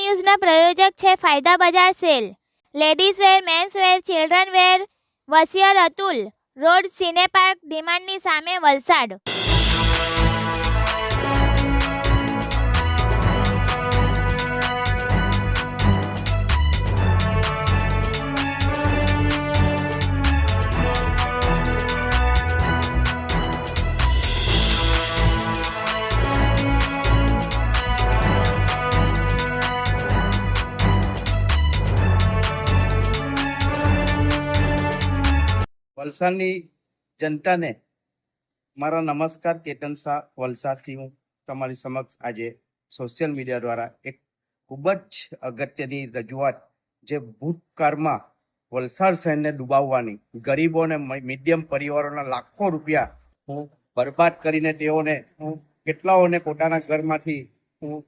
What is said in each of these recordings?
ન્યૂઝના પ્રયોજક છે ફાયદા બજાર sale. Ladies wear, men's wear, children wear, વસિયર Atul. Road cine park ડિમાન્ડની સામે વલસાડ. વલસાડની જનતાને મારા નમસ્કાર, કેતન શાહ, વલસાડથી હું તમારી સમક્ષ આજે સોશિયલ મીડિયા દ્વારા એક ખૂબ જ અગત્યની રજૂઆત જે ભૂતકાળમાં વલસાડ શહેરને ડૂબાવવાની ગરીબો અને મીડિયમ પરિવારોના લાખો રૂપિયા હું બરબાદ કરીને તેઓને હું કેટલાઓને પોતાના ઘરમાંથી હું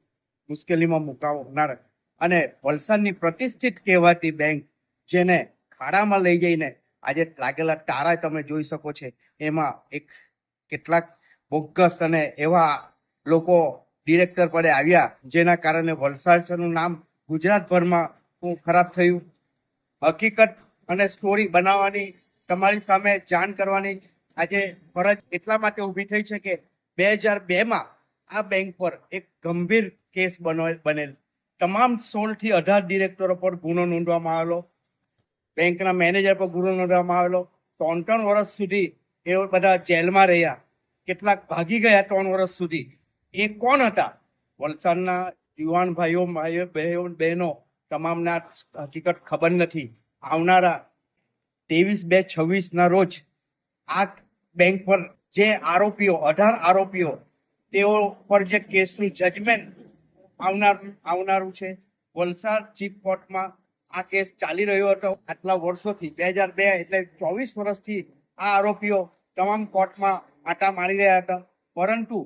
મુશ્કેલીમાં મુકાવનાર અને વલસાડની પ્રતિષ્ઠિત કહેવાતી બેંક જેને ખાડામાં લઈ જઈને આજે લાગેલા તારા તમે જોઈ શકો છો. એમાં એક કેટલાક બોગસ અને એવા લોકો ડિરેક્ટર પડે આવ્યા, જેના કારણે વલસાડનું નામ ગુજરાતભરમાં હું ખરાબ થયું. હકીકત અને સ્ટોરી બનાવવાની તમારી સામે જાણ કરવાની આજે ફરજ એટલા માટે ઊભી થઈ છે કે બે હજાર બેમાં આ બેંક પર એક ગંભીર કેસ બનો, બનેલ. તમામ સોળથી અઢાર ડિરેક્ટરો પર ગુનો નોંધવામાં આવેલો. બેંકના મેનેજર પર ગુનો નોંધવામાં આવેલો. ત્રણ ત્રણ વર્ષ સુધી એ બધા જેલમાં રહ્યા. કેટલાક ભાગી ગયા ત્રણ વર્ષ સુધી. એ કોણ હતા? વલસાડના યુવાન ભાઈઓ ભાઈઓ બહેનો બહેનો, તમામના હકીકત ખબર નથી. આવનારા ત્રેવીસ બે છવ્વીસના રોજ આ બેંક પર જે આરોપીઓ, અઢાર આરોપીઓ, તેઓ પર જે કેસનું જજમેન્ટ આવનાર, આવનારું છે. વલસાડ ચીફ કોર્ટમાં આ કેસ ચાલી રહ્યો હતો. આટલા વર્ષોથી, બે હજાર બે એટલે ચોવીસ વર્ષથી આ આરોપીઓ તમામ કોર્ટમાં આટા મારી રહ્યા હતા. પરંતુ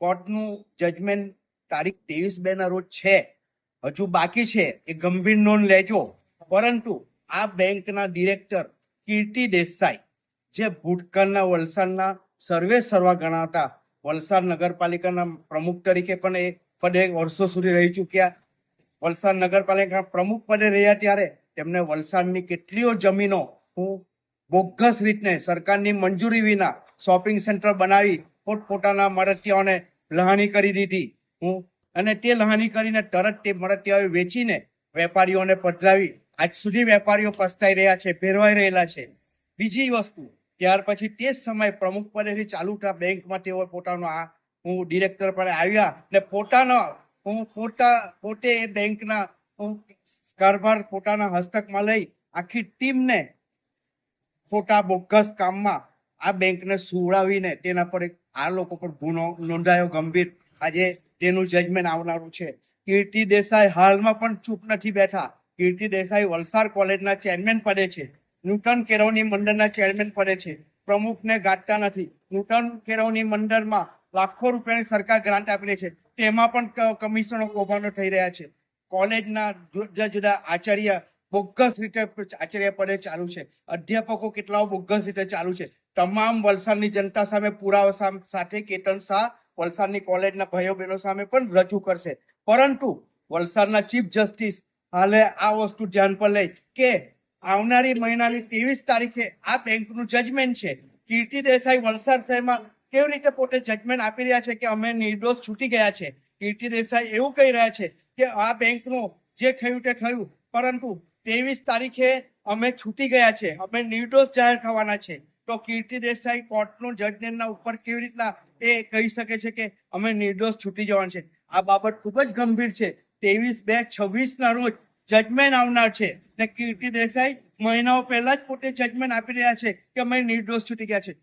કોર્ટનું જજમેન્ટ તારીખ ત્રેવીસ બે ના રોજ છે. હજુ બાકી છે. એ ગંભીર નોંધ લેજો. પરંતુ આ બેંકના ડિરેક્ટર કીર્તિ દેસાઈ, જે ભૂટકરના વલસાડના સર્વે સર્વા ગણાતા વલસાડ નગરપાલિકાના પ્રમુખ તરીકે પણ એ પદે વર્ષો સુધી રહી ચૂક્યા. વલસાડ નગરપાલિકા પ્રમુખ પદે રહ્યા ત્યારે તેમને વલસાડની કેટલીઓ જમીનો હું બોગસ રીતને સરકારની મંજૂરી વિના શોપિંગ સેન્ટર બનાવી પોતપોતાના મળતિયાઓને લહાણી કરી દીધી. હું અને તે લહાણી કરીને તરત તે મળતિયાઓ વેચીને વેપારીઓને પધરાવી. આજ સુધી વેપારીઓ પસ્તાઈ રહ્યા છે, ભેરવાઈ રહેલા છે. બીજી વસ્તુ, ત્યાર પછી તે જ સમય પ્રમુખ પદેથી ચાલુ બેંકમાં તેઓ પોતાનો આ હું ડિરેક્ટર પર આવ્યા ને પોતાનો હું પોતા પોતે એ બેંકના, હું કારભાર પોતાના હસ્તકમાં લઈ આખી ટીમને ખોટા બોગસ કામમાં આ બેંકને સુવડાવીને તેના પર એક, આ લોકો પર ગુનો નોંધાયો ગંભીર. આજે તેનું જજમેન્ટ આવનારું છે. કીર્તિ દેસાઈ હાલમાં પણ ચૂપ નથી બેઠા. કીર્તિ દેસાઈ વલસાડ કોલેજના ચેરમેન પડે છે. ન્યૂટન કેળવણી મંડળના ચેરમેન પડે છે. પ્રમુખને ગાંઠતા નથી. ન્યૂટન કેરવની મંડળમાં લાખો રૂપિયાની સરકાર ગ્રાન્ટ આપી છે. તેમાં પણ કમિશનો કૌભાંડો થઈ રહ્યા છે. કોલેજના જુદા જુદા આચાર્ય બોગસ રીતે આચાર્ય પદે ચાલુ છે. અધ્યાપકો કેટલાઓ બોગસ રીતે ચાલુ છે. તમામ વલસાડની જનતા સામે પુરાવા સાથે કેતન શાહ વલસાડની કોલેજના ભાઈઓ બહેનો સામે પણ રજૂ કરશે. પરંતુ વલસાડના ચીફ જસ્ટિસ હાલે આ વસ્તુ ધ્યાન પર લઈ કે આવનારી મહિનાની ત્રેવીસ તારીખે આ બેંકનું જજમેન્ટ છે. કીર્તિ દેસાઈ વલસાડ શહેરમાં કેવી રીતે પોતે જજમેન્ટ આપી રહ્યા છે કે અમે નિર્દોષ છૂટી ગયા છે? કીર્તિ દેસાઈ એવું કહી રહ્યા છે કે આ બેંકનું જે થયું તે થયું, પરંતુ ત્રેવીસ તારીખે અમે છૂટી ગયા છે, અમે નિર્દોષ જાહેર થવાના છે. તો કીર્તિ દેસાઈ કોર્ટનું જજમેન્ટના ઉપર કેવી રીતના એ કહી શકે છે કે અમે નિર્દોષ છૂટી જવાના છે? આ બાબત ખૂબ જ ગંભીર છે. ત્રેવીસ બે છવ્વીસ ના રોજ જજમેન્ટ આવનાર છે ને કીર્તિ દેસાઈ મહિનાઓ પહેલા જ પોતે જજમેન્ટ આપી રહ્યા છે કે અમે નિર્દોષ છૂટી ગયા છે.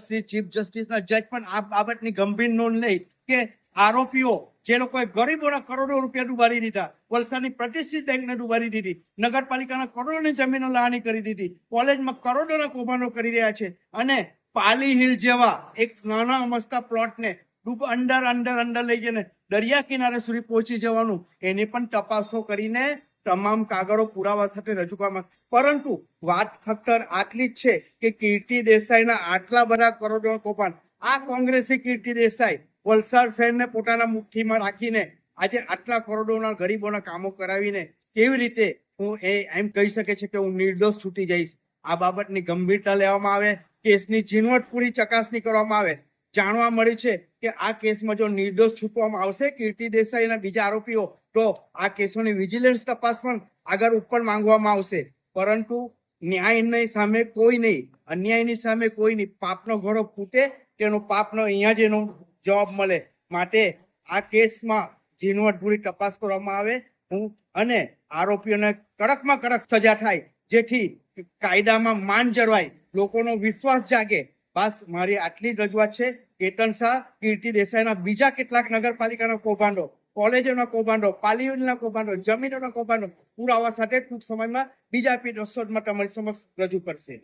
શ્રી ચીફ જસ્ટિસના જજ પણ આ બાબતની ગંભીર નોંધ લઈ કે આરોપીઓ, જે લોકોએ ગરીબોના કરોડો રૂપિયા ડુબાડી દીધા, વલસાડની પ્રતિષ્ઠિત બેંકને ડુબાડી દીધી, નગરપાલિકાના કરોડોની જમીનો લાણી કરી દીધી, કોલેજમાં કરોડોના કૌભાંડો કરી રહ્યા છે અને પાલી હિલ જેવા એક નાના અમસ્તા પ્લોટને ડૂબ અંડર અંડર અંડર લઈ જઈને દરિયા કિનારે સુધી પહોંચી જવાનું, એની પણ તપાસો કરીને તમામ કાગળો પુરાવા સાથે રજૂ કરવામાં પરંતુ વાત ફક્ત આટલી જ છે કે કીર્તિ દેસાઈના આટલા બધા કરોડો કૌભાંડ. આ કોંગ્રેસી કીર્તિ દેસાઈ, વલસાડ શહેરને પોતાના મુઠ્ઠીમાં રાખીને આજે આટલા કરોડોના ગરીબોના કામો કરાવીને કેવી રીતે હું એ એમ કહી શકે છે કે હું નિર્દોષ છૂટી જઈશ. આ બાબતની ગંભીરતા લેવામાં આવે, કેસની ઝીણવટપૂરી ચકાસણી કરવામાં આવે જાણવા મળ્યું છે કે આ કેસમાં જો નિર્દોષ છૂટવામાં આવશે કીર્તિ દેસાઈ અને બીજા આરોપીઓ, તો આ કેસોની વિજિલન્સ તપાસ પણ આગળ ઉપર માંગવામાં આવશે. પરંતુ ન્યાયની સામે કોઈ નહીં. અન્યાયની સામે કોઈ નહીં. પાપનો ઘોડો ફૂટે તેનો પાપનો અહીંયા જ એનો જવાબ મળે. માટે આ કેસમાં ઝીણવટભૂરી તપાસ કરવામાં આવે. હું અને આરોપીઓને કડકમાં કડક સજા થાય, જેથી કાયદામાં માન જળવાય, લોકોનો વિશ્વાસ જાગે બસ, મારી આટલી જ રજૂઆત છે. કેતન શાહ, કીર્તિ દેસાઈના બીજા કેટલાક નગરપાલિકાના કૌભાંડો, કોલેજોના કૌભાંડો પાલિયોના કૌભાંડો, જમીનોના કૌભાંડો પુરાવા સાથે ટૂંક સમયમાં બીજા એપિસોડમાં તમારી સમક્ષ રજૂ કરશે.